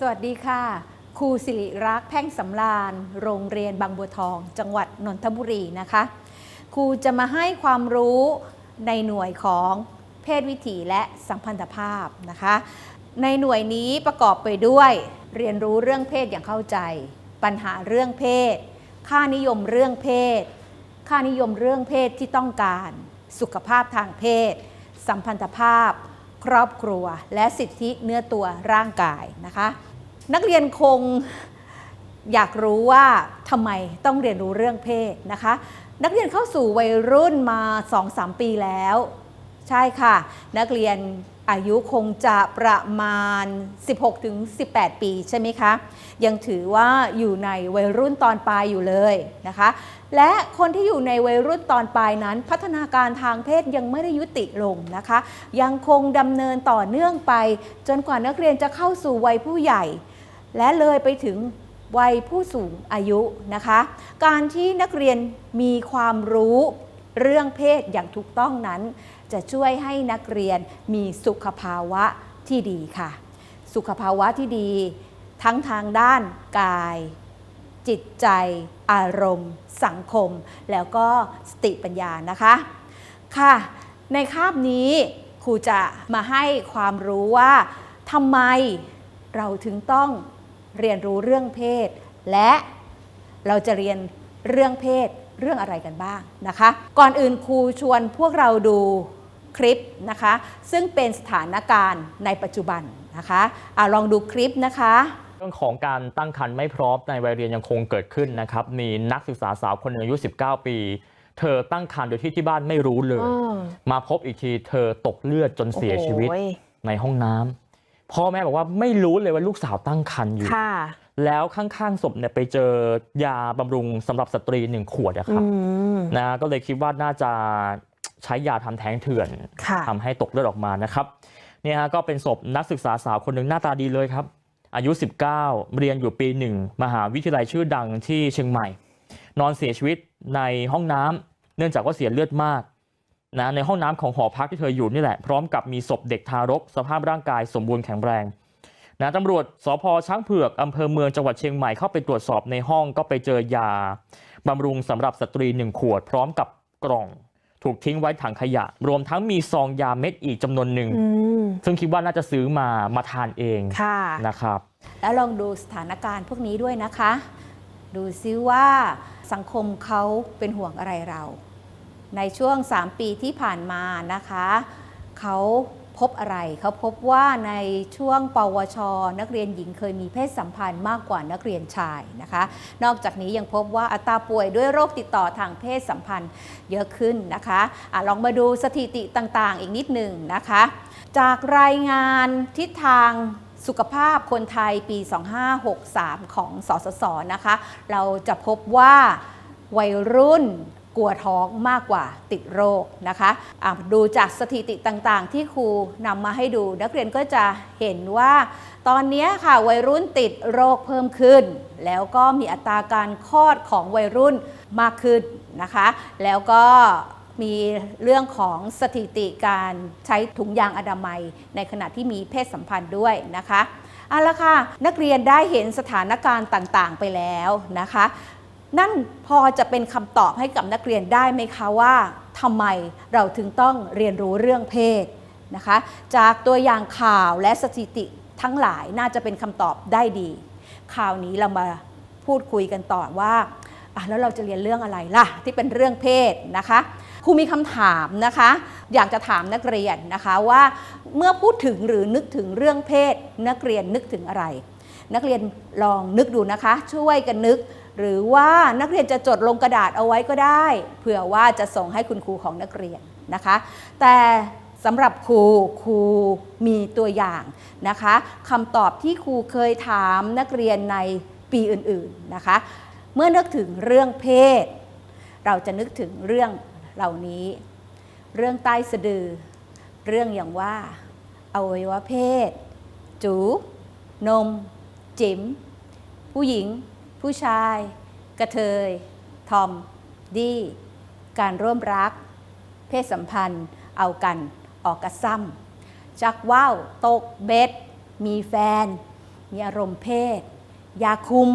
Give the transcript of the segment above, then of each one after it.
สวัสดีค่ะ ครูสิริรักษ์แพ่งสำราญ โรงเรียนบางบัวทอง จังหวัดนนทบุรีนะคะ ครูจะมาให้ความรู้ในหน่วยของเพศวิถีและสัมพันธภาพนะคะ ในหน่วยนี้ประกอบไปด้วยเรียนรู้เรื่องเพศอย่างเข้าใจ ปัญหาเรื่องเพศ ค่านิยมเรื่องเพศ ค่านิยมเรื่องเพศที่ต้องการ สุขภาพทางเพศ สัมพันธภาพ ครอบครัว และสิทธิเนื้อตัวร่างกายนะคะ นักเรียนคงอยากรู้ว่าทำไมต้องเรียนรู้เรื่องเพศนะคะ นักเรียนเข้าสู่วัยรุ่นมา 2-3 ปีแล้ว ใช่ค่ะ นักเรียน อายุคงจะประมาณ 16-18 ปีใช่ไหมคะ ยังถือว่าอยู่ในวัยรุ่นตอนปลายอยู่เลยนะคะ และคนที่อยู่ในวัยรุ่นตอนปลายนั้น พัฒนาการทางเพศยังไม่ได้ยุติลงนะคะ ยังคงดำเนินต่อเนื่องไป จนกว่านักเรียนจะเข้าสู่วัยผู้ใหญ่ และเลยไปถึงวัยผู้สูงอายุนะคะ การที่นักเรียนมีความรู้เรื่องเพศอย่างถูกต้องนั้น จะช่วยให้นักเรียนมีสุขภาวะที่ดีค่ะ สุขภาวะที่ดี ทั้งทางด้านกาย จิตใจ อารมณ์ สังคม แล้วก็สติปัญญานะคะค่ะ ในคาบนี้ครูจะมาให้ความรู้ว่าทำไมเราถึงต้องเรียนรู้เรื่องเพศ และเราจะเรียนเรื่องเพศ เรื่องอะไรกันบ้างนะคะ ก่อนอื่นครูชวนพวกเราดูคลิปนะคะ ซึ่งเป็นสถานการณ์ในปัจจุบันนะคะอะลองดูคลิปนะคะเรื่องของการตั้งครรภ์ไม่พร้อมในวัยเรียนยังคงเกิดขึ้นนะครับ มีนักศึกษาสาวคนหนึ่งอายุ 19 ปี เธอตั้งครรภ์โดยที่ที่บ้านไม่รู้เลยอืมมาพบอีกทีเธอตกเลือดจนเสียชีวิตโอ้ยในห้องน้ำพ่อแม่บอกว่าไม่รู้เลยว่าลูกสาวตั้งครรภ์อยู่ค่ะ แล้วข้างๆศพเนี่ยไปเจอยาบำรุงสำหรับสตรีหนึ่งขวดอะครับอืมนะก็เลยคิดว่าน่าจะใช้ยาทำแท้งเถื่อนค่ะทำให้ตกเลือดออกมานะครับเนี่ยฮะก็เป็นศพนักศึกษาสาวคนหนึ่งหน้าตาดีเลยครับ อายุ 19 เรียนอยู่ปีหนึ่งมหาวิทยาลัยชื่อดังที่เชียงใหม่ นอนเสียชีวิตในห้องน้ำเนื่องจากว่าเสียเลือดมากนะในห้องน้ำของหอพักที่เธออยู่นี่แหละพร้อมกับมีศพเด็กทารก สภาพร่างกายสมบูรณ์แข็งแรงนะ ตำรวจสพช้างเผือกอำเภอเมืองจังหวัดเชียงใหม่เข้าไปตรวจสอบในห้องก็ไปเจอยาบำรุงสำหรับสตรีหนึ่งขวดพร้อมกับกล่องถูกทิ้งไว้ถังขยะ รวมทั้งมีซองยาเม็ดอีกจำนวนหนึ่งอืมซึ่งคิดว่าน่าจะซื้อมามาทานเองค่ะนะครับ แล้วลองดูสถานการณ์พวกนี้ด้วยนะคะ ดูซิว่าสังคมเขาเป็นห่วงอะไรเรา ในช่วง 3 ปีที่ผ่านมานะคะ เขา พบอะไร เขาพบว่าในช่วงปวช นักเรียนหญิงเคยมีเพศสัมพันธ์มากกว่านักเรียนชายนะคะ นอกจากนี้ยังพบว่าอัตราป่วยด้วยโรคติดต่อทางเพศสัมพันธ์เยอะขึ้นนะคะอะลองมาดูสถิติต่างๆ อีกนิดหนึ่งนะคะ จากรายงานทิศทางสุขภาพคนไทยปี 2563 ของสสสนะคะ เราจะพบว่าวัยรุ่น กลัวท้องมากกว่าติดโรคนะคะะดูจากสถิติต่างๆ ที่ครูนำมาให้ดู นักเรียนก็จะเห็นว่า ตอนนี้ค่ะวัยรุ่นติดโรคเพิ่มขึ้น แล้วก็มีอัตราการคลอดของวัยรุ่นมากขึ้นนะคะ แล้วก็มีเรื่องของสถิติการใช้ถุงยางอนามัย ในขณะที่มีเพศสัมพันธ์ด้วยนะคะเอาละค่ะ นักเรียนได้เห็นสถานการณ์ต่างๆไปแล้วนะคะ นั่นพอจะเป็นคำตอบให้กับนักเรียนได้ไหมคะว่าทำไมเราถึงต้องเรียนรู้เรื่องเพศนะคะ จากตัวอย่างข่าวและสถิติทั้งหลายน่าจะเป็นคำตอบได้ดี คราวนี้เรามาพูดคุยกันต่อว่าแล้วเราจะเรียนเรื่องอะไรล่ะ ที่เป็นเรื่องเพศนะคะครูมีคำถามนะคะ อยากจะถามนักเรียนนะคะว่าเมื่อพูดถึงหรือนึกถึงเรื่องเพศ นักเรียนนึกถึงอะไร นักเรียนลองนึกดูนะคะ ช่วยกันนึก หรือว่านักเรียนจะจดลงกระดาษเอาไว้ก็ได้ เผื่อว่าจะส่งให้คุณครูของนักเรียนนะคะ แต่สำหรับครูครูมีตัวอย่างนะคะคำตอบที่ครูเคยถามนักเรียนในปีอื่นๆนะคะ เมื่อนึกถึงเรื่องเพศ เราจะนึกถึงเรื่องเหล่านี้ เรื่องใต้สะดือ เรื่องอย่างว่าอวัยวะเพศ จู นม จิ๋มผู้หญิง ผู้ชาย กระเทย ทอม ดี การร่วมรัก เพศสัมพันธ์ เอากัน ออกกระซ้ำชักว่าวตกเบ็ด มีแฟน มีอารมณ์เพศ ยาคุม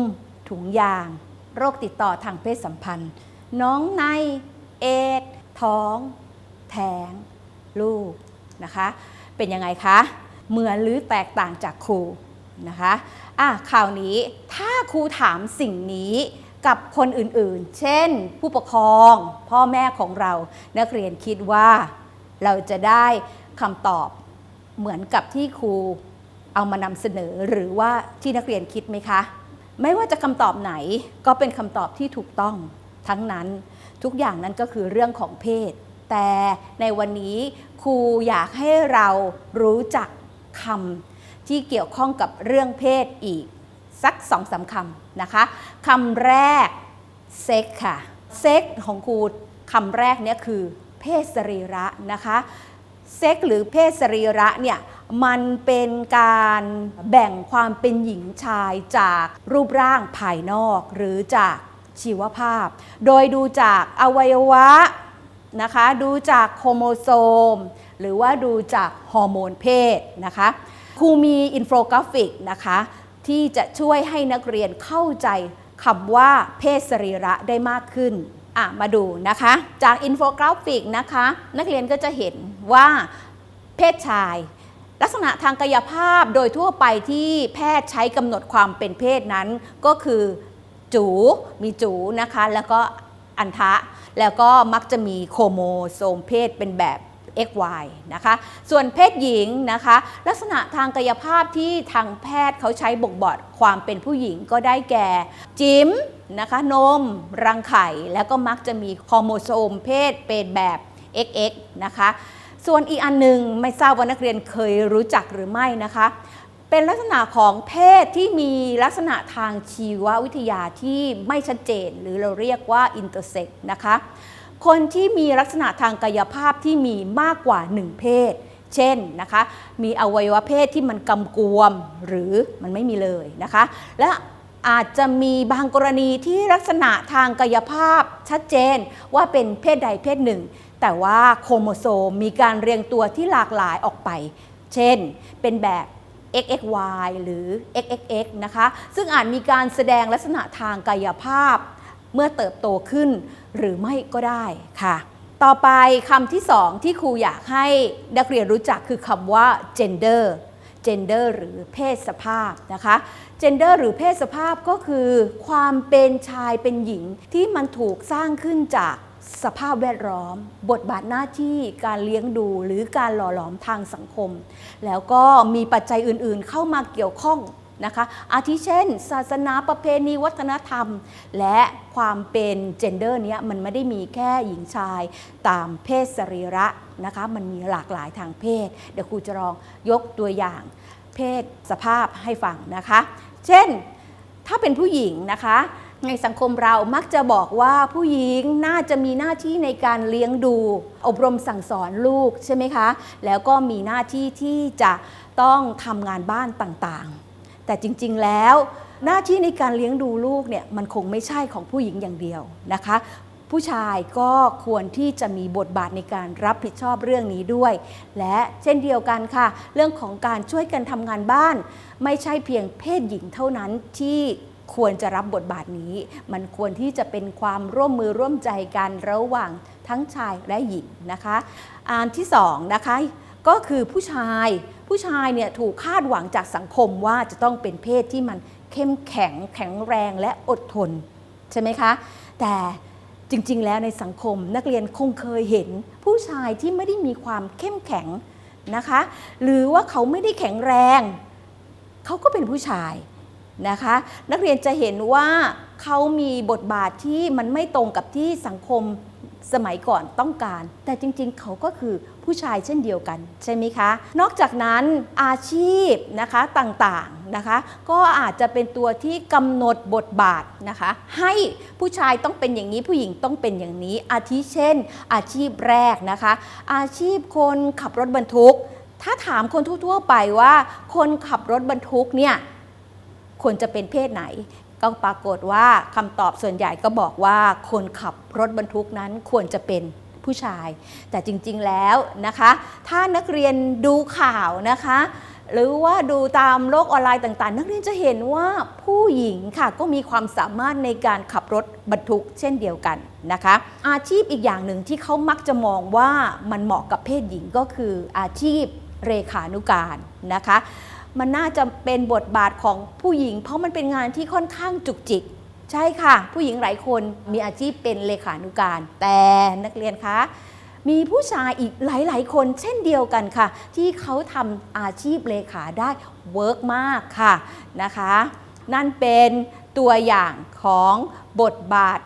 ถุงยาง โรคติดต่อทางเพศสัมพันธ์ น้องใน เอดท้อง แท้ง ลูกนะคะ เป็นยังไงคะ เหมือนหรือแตกต่างจากครู นะคะอะข่าวนี้ถ้าครูถามสิ่งนี้กับคนอื่นๆ เช่น ผู้ปกครอง พ่อแม่ของเรา นักเรียนคิดว่าเราจะได้คำตอบเหมือนกับที่ครูเอามานำเสนอหรือว่าที่นักเรียนคิดไหมคะ ไม่ว่าจะคำตอบไหนก็เป็นคำตอบที่ถูกต้องทั้งนั้นทุกอย่างนั้นก็คือเรื่องของเพศ แต่ในวันนี้ครูอยากให้เรารู้จักคำ ที่เกี่ยวข้องกับเรื่องเพศอีก สักสองสามคำนะคะคำแรกเซ็กค่ะเซ็กของครูคำแรกเนี่ยคือเพศสรีระนะคะเซ็กหรือเพศสรีระเนี่ยมันเป็นการแบ่งความเป็นหญิงชายจากรูปร่างภายนอกหรือจากชีวภาพ โดยดูจากอวัยวะนะคะ ดูจากโครโมโซม หรือว่าดูจากฮอร์โมนเพศนะคะ ครูมีอินโฟกราฟิกนะคะ ที่จะช่วยให้นักเรียนเข้าใจคำว่าเพศสรีระได้มากขึ้นมาดูนะคะ จากอินโฟกราฟิกนะคะ นักเรียนก็จะเห็นว่าเพศชาย ลักษณะทางกายภาพโดยทั่วไปที่แพทย์ใช้กำหนดความเป็นเพศนั้น ก็คือจูมีจูนะคะ แล้วก็อันทะ แล้วก็มักจะมีโครโมโซมเพศเป็นแบบ XY นะคะ ส่วนเพศหญิงนะคะ ลักษณะทางกายภาพที่ทางแพทย์เขาใช้บ่งบอกความเป็นผู้หญิงก็ได้แก่ จิมนะคะนม รังไข่ แล้วก็มักจะมีโครโมโซมเพศเป็นแบบ XX นะคะ ส่วนอีกอันหนึ่งไม่ทราบว่านักเรียนเคยรู้จักหรือไม่นะคะ เป็นลักษณะของเพศที่มีลักษณะทางชีววิทยาที่ไม่ชัดเจน หรือเราเรียกว่า intersex นะคะ คนที่มีลักษณะทางกายภาพที่มีมากกว่า 1 เพศ เช่นนะคะมีอวัยวะเพศที่มันกำกวมหรือมันไม่มีเลยนะคะ และอาจจะมีบางกรณีที่ลักษณะทางกายภาพชัดเจนว่าเป็นเพศใดเพศหนึ่ง แต่ว่าโครโมโซมมีการเรียงตัวที่หลากหลายออกไป เช่น เป็นแบบ XXY หรือ XXX นะคะ ซึ่งอาจมีการแสดงลักษณะทางกายภาพเมื่อเติบโตขึ้น หรือไม่ก็ได้ค่ะ ต่อไปคำที่สองที่ครูอยากให้นักเรียนรู้จักคือคำว่า gender gender หรือเพศสภาพนะคะ gender หรือเพศสภาพก็คือ ความเป็นชายเป็นหญิงที่มันถูกสร้างขึ้นจากสภาพแวดล้อม บทบาทหน้าที่การเลี้ยงดูหรือการหล่อหลอมทางสังคม แล้วก็มีปัจจัยอื่นๆเข้ามาเกี่ยวข้อง นะคะ อาทิเช่น ศาสนาประเพณีวัฒนธรรม และความเป็นเจนเดอร์เนี้ยมันไม่ได้มีแค่หญิงชายตามเพศสรีระนะคะ มันมีหลากหลายทางเพศ เดี๋ยวครูจะลองยกตัวอย่างเพศสภาพให้ฟังนะคะ เช่น ถ้าเป็นผู้หญิงนะคะในสังคมเรามักจะบอกว่าผู้หญิงน่าจะมีหน้าที่ในการเลี้ยงดู อบรมสั่งสอนลูกใช่ไหมคะ แล้วก็มีหน้าที่ที่จะต้องทำงานบ้านต่างๆ แต่จริงๆแล้ว หน้าที่ในการเลี้ยงดูลูกเนี่ยมันคงไม่ใช่ของผู้หญิงอย่างเดียวนะคะ ผู้ชายก็ควรที่จะมีบทบาทในการรับผิดชอบเรื่องนี้ด้วย และเช่นเดียวกันค่ะ เรื่องของการช่วยกันทำงานบ้าน ไม่ใช่เพียงเพศหญิงเท่านั้นที่ควรจะรับบทบาทนี้ มันควรที่จะเป็นความร่วมมือร่วมใจกันระหว่างทั้งชายและหญิงนะคะ อันที่สองนะคะ ก็คือผู้ชายผู้ชายเนี่ยถูกคาดหวังจากสังคมว่าจะต้องเป็นเพศที่มันเข้มแข็งแข็งแรงและอดทน ใช่ไหมคะ แต่จริง ๆ แล้วในสังคมนักเรียนคงเคยเห็น ผู้ชายที่ไม่ได้มีความเข้มแข็งนะคะ หรือว่าเขาไม่ได้แข็งแรง เขาก็เป็นผู้ชายนะคะ นักเรียนจะเห็นว่าเขามีบทบาทที่มันไม่ตรงกับที่สังคม สมัยก่อนต้องการ แต่จริงๆ เขาก็คือผู้ชายเช่นเดียวกันใช่ไหมคะ นอกจากนั้นอาชีพนะคะต่างๆนะคะ ก็อาจจะเป็นตัวที่กำหนดบทบาทนะคะ ให้ผู้ชายต้องเป็นอย่างนี้ผู้หญิงต้องเป็นอย่างนี้ อาทิเช่น อาชีพแรกนะคะ อาชีพคนขับรถบรรทุก ถ้าถามคนทั่วๆไปว่า คนขับรถบรรทุกเนี่ยควรจะเป็นเพศไหน ก็ปรากฏว่าคำตอบส่วนใหญ่ก็บอกว่าคนขับรถบรรทุกนั้นควรจะเป็นผู้ชาย แต่จริงๆแล้วนะคะ ถ้านักเรียนดูข่าวนะคะ หรือว่าดูตามโลกออนไลน์ต่างๆ นักเรียนจะเห็นว่าผู้หญิงค่ะก็มีความสามารถในการขับรถบรรทุกเช่นเดียวกันนะคะ อาชีพอีกอย่างหนึ่งที่เขามักจะมองว่ามันเหมาะกับเพศหญิงก็คืออาชีพเรขานุการนะคะ มันน่าจะเป็นบทบาทของผู้หญิง เพราะมันเป็นงานที่ค่อนข้างจุกจิก ใช่ค่ะ ผู้หญิงหลายคนมีอาชีพเป็นเลขานุการ แต่นักเรียนคะมีผู้ชายอีกหลาย ๆ คนเช่นเดียวกันค่ะ ที่เขาทำอาชีพเลขาได้เวิร์กมากค่ะนะคะ นั่นเป็นตัวอย่างของบทบาท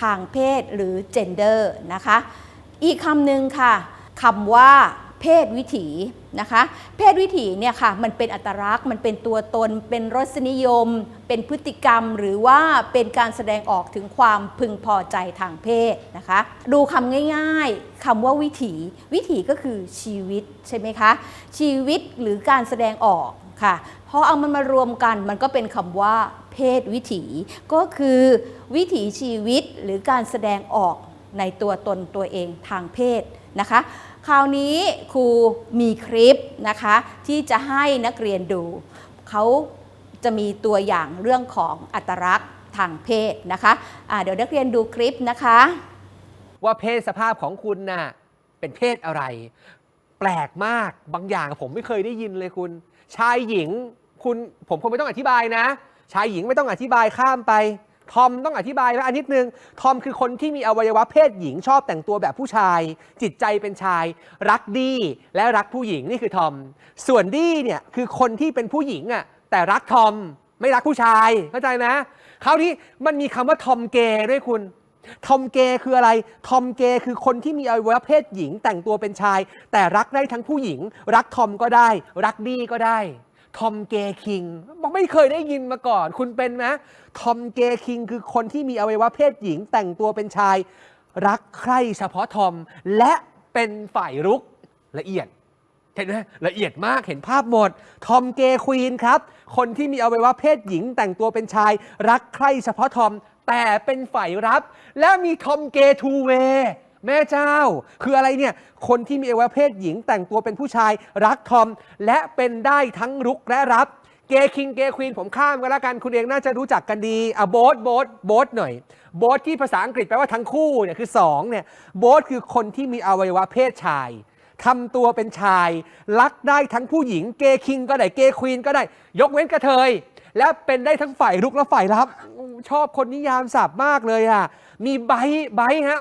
ทางเพศหรือ gender นะคะ อีกคำหนึ่งค่ะคำว่า เพศวิถีนะคะ เพศวิถีเนี่ยค่ะมันเป็นอัตลักษณ์ มันเป็นตัวตน เป็นรสนิยม เป็นพฤติกรรม หรือว่าเป็นการแสดงออกถึงความพึงพอใจทางเพศนะคะ ดูคำง่ายๆคำว่าวิถี วิถีก็คือชีวิตใช่ไหมคะ ชีวิตหรือการแสดงออกค่ะพอเอามันมารวมกันมันก็เป็นคำว่า เพศวิถี ก็คือวิถีชีวิตหรือการแสดงออกในตัวตนตัวเองทางเพศนะคะ ราวนี้ครูมีคลิปนะคะที่จะให้นักเรียนดู เขาจะมีตัวอย่างเรื่องของอัตลักษณ์ทางเพศนะคะะเดี๋ยวนักเรียนดูคลิปนะคะ ว่าเพศสภาพของคุณน่ะเป็นเพศอะไร แปลกมากบางอย่างผมไม่เคยได้ยินเลยคุณ ชายหญิงคุณผมคงไม่ต้องอธิบายนะ ชายหญิงไม่ต้องอธิบายข้ามไป ทอมต้องอธิบายแล้วอันนิดนึง ทอมคือคนที่มีอวัยวะเพศหญิงชอบแต่งตัวแบบผู้ชาย จิตใจเป็นชาย รักดีและรักผู้หญิงนี่คือทอม ส่วนดีเนี่ยคือคนที่เป็นผู้หญิงอะแต่รักทอมไม่รักผู้ชายเข้าใจนะคราวนี้มันมีคำว่าทอมเกย์ด้วยคุณทอมเกย์คืออะไร ทอมเกย์คือคนที่มีอวัยวะเพศหญิงแต่งตัวเป็นชาย แต่รักได้ทั้งผู้หญิง รักทอมก็ได้ รักดีก็ได้ ทอมเกคิงบอกไม่เคยได้ยินมาก่อน คุณเป็นไหมทอมเกคิงคือคนที่มีอวัยวะเพศหญิง แต่งตัวเป็นชาย รักใครเฉพาะทอม และเป็นฝ่ายรุกละเอียดเห็นไหมละเอียดมากเห็นภาพหมด ทอมเกควีนครับ คนที่มีอวัยวะเพศหญิง แต่งตัวเป็นชาย รักใครเฉพาะทอม แต่เป็นฝ่ายรับ และมีทอมเกทูเวย์ แม่เจ้า คืออะไรเนี่ย คนที่มีอวัยวะเพศหญิงแต่งตัวเป็นผู้ชายรักทอม และเป็นได้ทั้งรุกและรับเกย์คิงเกย์ควีนผมข้ามกันแล้วกัน คุณเองน่าจะรู้จักกันดีอะโบ๊ทโบ๊ทโบ๊ทหน่อย โบ๊ทที่ภาษาอังกฤษแปลว่าทั้งคู่เนี่ยคือสองเนี่ยโบ๊ทคือคนที่มีอวัยวะเพศชายทำตัวเป็นชาย รักได้ทั้งผู้หญิงเกย์คิงก็ได้เกย์ควีนก็ได้ ยกเว้นกระเทย และเป็นได้ทั้งฝ่ายรุกและฝ่ายรับ ชอบคนนิยามศัพท์มากเลยอะมีไบท์ไบท์ฮะ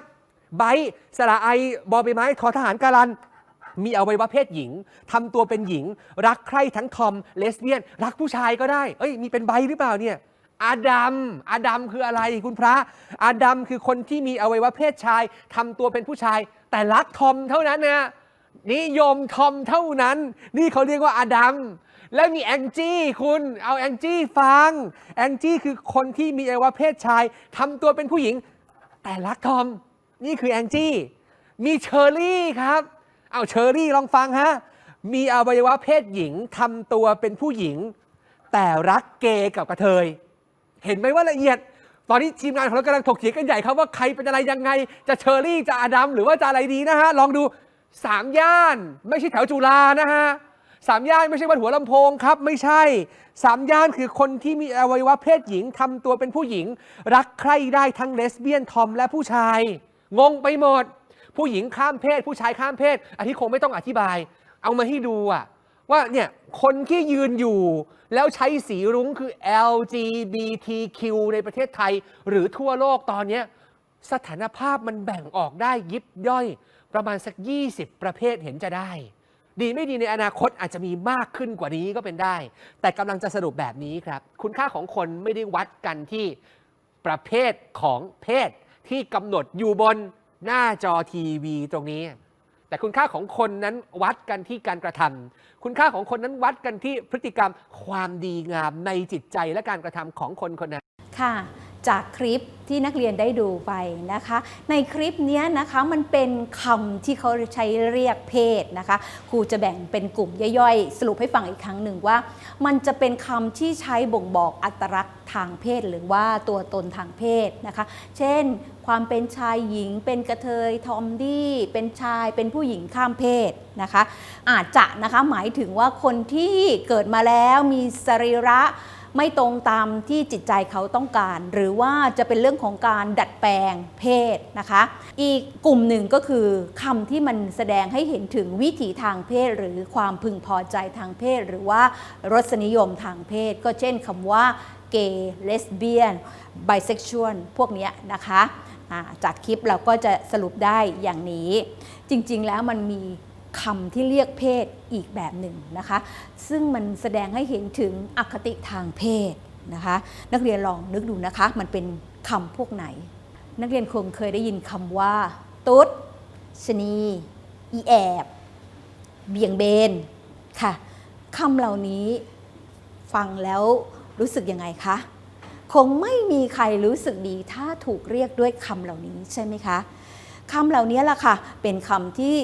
ไบท์สระไอบอใบไม้ทอทหารการัน มีอวัยวะเพศหญิงทำตัวเป็นหญิง รักใคร่ทั้งทอมเลสเบี้ยน รักผู้ชายก็ได้เอ้ยมีเป็นไบหรือเปล่าเนี่ยอาดัม อาดัมคืออะไรคุณพระ อาดัมคือคนที่มีอวัยวะเพศชายทำตัวเป็นผู้ชาย แต่รักทอมเท่านั้นนะนิยมทอมเท่านั้น นี่เขาเรียกว่าอาดัม แล้วมีแองจี้คุณเอาแองจี้ฟัง แองจี้คือคนที่มีอวัยวะเพศชายทำตัวเป็นผู้หญิง แต่รักทอม นี่คือแองจี้ มีเชอรี่ครับ เอาเชอรี่ลองฟังฮะ มีอวัยวะเพศหญิงทำตัวเป็นผู้หญิง แต่รักเกย์กับกระเทย เห็นไหมว่าละเอียด ตอนนี้ทีมงานของเรากำลังถกเถียงกันใหญ่ครับว่าใครเป็นอะไรยังไง จะเชอรี่จะอดัมหรือว่าจะอะไรดีนะฮะ ลองดูสามย่าน ไม่ใช่แถวจุฬานะฮะสามย่านไม่ใช่วัดหัวลำโพงครับ ไม่ใช่สามย่านคือคนที่มีอวัยวะเพศหญิงทำตัวเป็นผู้หญิง รักใครได้ทั้งเลสเบี้ยนทอมและผู้ชาย งงไปหมด ผู้หญิงข้ามเพศ ผู้ชายข้ามเพศอันนี้คงไม่ต้องอธิบาย เอามาให้ดูอะว่าเนี่ยคนที่ยืนอยู่ แล้วใช้สีรุ้งคือ LGBTQ ในประเทศไทย หรือทั่วโลกตอนนี้สถานภาพมันแบ่งออกได้ยิบย่อย ประมาณสัก 20 ประเภทเห็นจะได้ ดีไม่ดีในอนาคตอาจจะมีมากขึ้นกว่านี้ก็เป็นได้ แต่กำลังจะสรุปแบบนี้ครับ คุณค่าของคนไม่ได้วัดกันที่ประเภทของเพศ ที่กำหนดอยู่บนหน้าจอทีวีตรงนี้ แต่คุณค่าของคนนั้นวัดกันที่การกระทำคุณค่าของคนนั้นวัดกันที่พฤติกรรมความดีงามในจิตใจและการกระทำของคนคนนั้นค่ะ จากคลิปที่นักเรียนได้ดูไปนะคะ ในคลิปนี้นะคะมันเป็นคำที่เขาใช้เรียกเพศนะคะครูจะแบ่งเป็นกลุ่มย่อยๆ สรุปให้ฟังอีกครั้งหนึ่งว่า มันจะเป็นคำที่ใช้บ่งบอกอัตลักษณ์ทางเพศ หรือว่าตัวตนทางเพศนะคะ เช่น ความเป็นชายหญิง เป็นกระเทยทอมดี้เป็นชายเป็นผู้หญิงข้ามเพศนะคะ อาจจะนะคะหมายถึงว่าคนที่เกิดมาแล้วมีสรีระ ไม่ตรงตามที่จิตใจเขาต้องการ หรือว่าจะเป็นเรื่องของการดัดแปลงเพศนะคะ อีกกลุ่มหนึ่งก็คือคำที่มันแสดงให้เห็นถึงวิถีทางเพศ หรือความพึงพอใจทางเพศ หรือว่ารสนิยมทางเพศ ก็เช่นคำว่าเกย์เลสเบี้ยนไบเซ็กชวลพวกนี้นะคะจากคลิปเราก็จะสรุปได้อย่างนี้ จริงๆแล้วมันมี คำที่เรียกเพศอีกแบบหนึ่งนะคะ ซึ่งมันแสดงให้เห็นถึงอคติทางเพศนะคะ นักเรียนลองนึกดูนะคะ มันเป็นคำพวกไหน นักเรียนคงเคยได้ยินคำว่า ตุ๊ดชะนีอีแอบ เบี่ยงเบนค่ะคำเหล่านี้ฟังแล้วรู้สึกยังไงคะคงไม่มีใครรู้สึกดีถ้าถูกเรียกด้วยคำเหล่านี้ใช่ไหมคะคำเหล่านี้ล่ะค่ะเป็นคำที่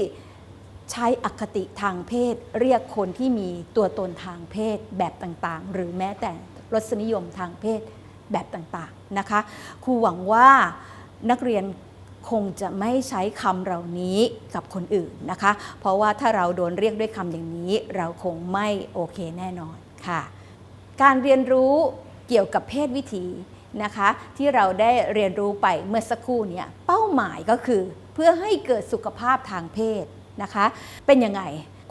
ใช้อคติทางเพศ เรียกคนที่มีตัวตนทางเพศแบบต่างๆ หรือแม้แต่รสนิยมทางเพศแบบต่างๆนะคะครูหวังว่านักเรียนคงจะไม่ใช้คำเหล่านี้กับคนอื่นนะคะ เพราะว่าถ้าเราโดนเรียกด้วยคำอย่างนี้ เราคงไม่โอเคแน่นอนค่ะ การเรียนรู้เกี่ยวกับเพศวิถีนะคะ ที่เราได้เรียนรู้ไปเมื่อสักครู่เนี่ยเป้าหมายก็คือ เพื่อให้เกิดสุขภาพทางเพศ นะคะ เป็นยังไง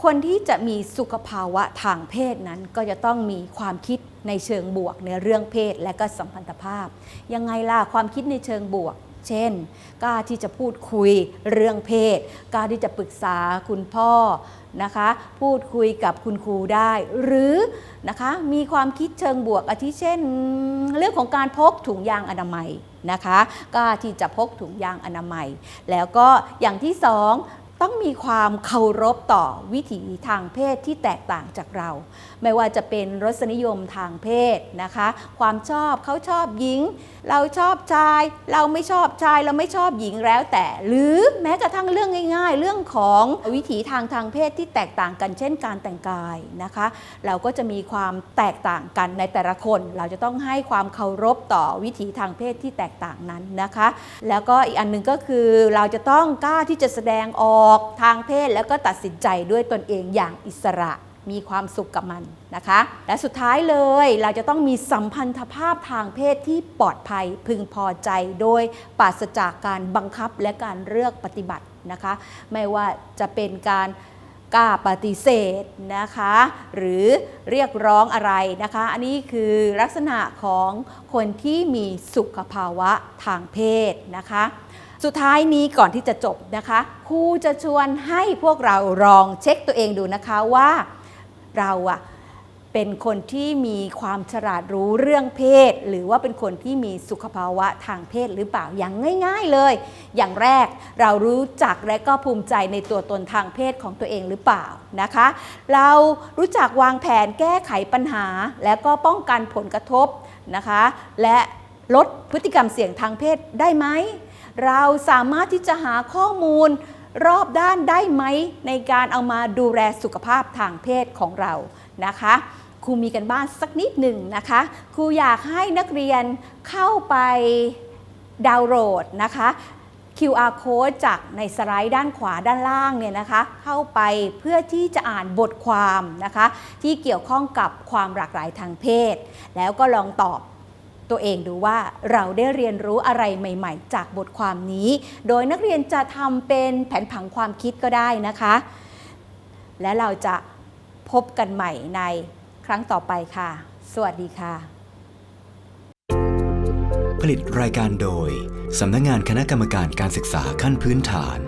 คนที่จะมีสุขภาวะทางเพศนั้นก็จะต้องมีความคิดในเชิงบวกในเรื่องเพศและก็สัมพันธภาพ ยังไงล่ะความคิดในเชิงบวกเช่นกล้าที่จะพูดคุยเรื่องเพศกล้าที่จะปรึกษาคุณพ่อนะคะ พูดคุยกับคุณครูได้ หรือนะคะมีความคิดเชิงบวกอาทิเช่น เรื่องของการพกถุงยางอนามัยนะคะกล้าที่จะพกถุงยางอนามัย แล้วก็อย่างที่สอง ต้องมีความเคารพต่อวิถีทางเพศที่แตกต่างจากเรา ไม่ว่าจะเป็นรสนิยมทางเพศนะคะ ความชอบเขาชอบหญิง เราชอบชาย เราไม่ชอบชาย เราไม่ชอบหญิงแล้วแต่ หรือแม้กระทั่งเรื่องง่าย ๆ เรื่องของวิถีทางทางเพศที่แตกต่างกัน เช่น การแต่งกายนะคะ เราก็จะมีความแตกต่างกันในแต่ละคน เราจะต้องให้ความเคารพต่อวิถีทางเพศที่แตกต่างนั้นนะคะ แล้วก็อีกอันหนึ่งก็คือเราจะต้องกล้าที่จะแสดงออกทางเพศแล้วก็ตัดสินใจด้วยตนเองอย่างอิสระมีความสุขกับมันนะคะ และสุดท้ายเลยเราจะต้องมีสัมพันธภาพทางเพศที่ปลอดภัยพึงพอใจโดยปราศจากการบังคับและการเลือกปฏิบัตินะคะ ไม่ว่าจะเป็นการกล้าปฏิเสธนะคะ หรือเรียกร้องอะไรนะคะ อันนี้คือลักษณะของคนที่มีสุขภาวะทางเพศนะคะ สุดท้ายนี้ก่อนที่จะจบนะคะครูจะชวนให้พวกเราลองเช็คตัวเองดูนะคะว่าเราอะเป็นคนที่มีความฉลาดรู้เรื่องเพศ หรือว่าเป็นคนที่มีสุขภาวะทางเพศหรือเปล่าอย่างง่าย ๆเลย อย่างแรกเรารู้จักและก็ภูมิใจในตัวตนทางเพศของตัวเองหรือเปล่านะคะ เรารู้จักวางแผนแก้ไขปัญหา และก็ป้องกันผลกระทบนะคะ และลดพฤติกรรมเสี่ยงทางเพศได้ไหม เราสามารถที่จะหาข้อมูลรอบด้านได้ไหม ในการเอามาดูแลสุขภาพทางเพศของเรานะคะครูมีกันบ้านสักนิดหนึ่งนะคะครูอยากให้นักเรียนเข้าไปดาวน์โหลดนะคะ QR code จากในสไลด์ด้านขวาด้านล่างเนี่ยนะคะ เข้าไปเพื่อที่จะอ่านบทความนะคะ ที่เกี่ยวข้องกับความหลากหลายทางเพศ แล้วก็ลองตอบ ตัวเองดูว่าเราได้เรียนรู้อะไรใหม่ ๆ จากบทความนี้ โดยนักเรียนจะทำเป็นแผนผังความคิดก็ได้นะคะ และเราจะพบกันใหม่ในครั้งต่อไปค่ะ สวัสดีค่ะ ผลิตรายการโดยสำนักงานคณะกรรมการการศึกษาขั้นพื้นฐาน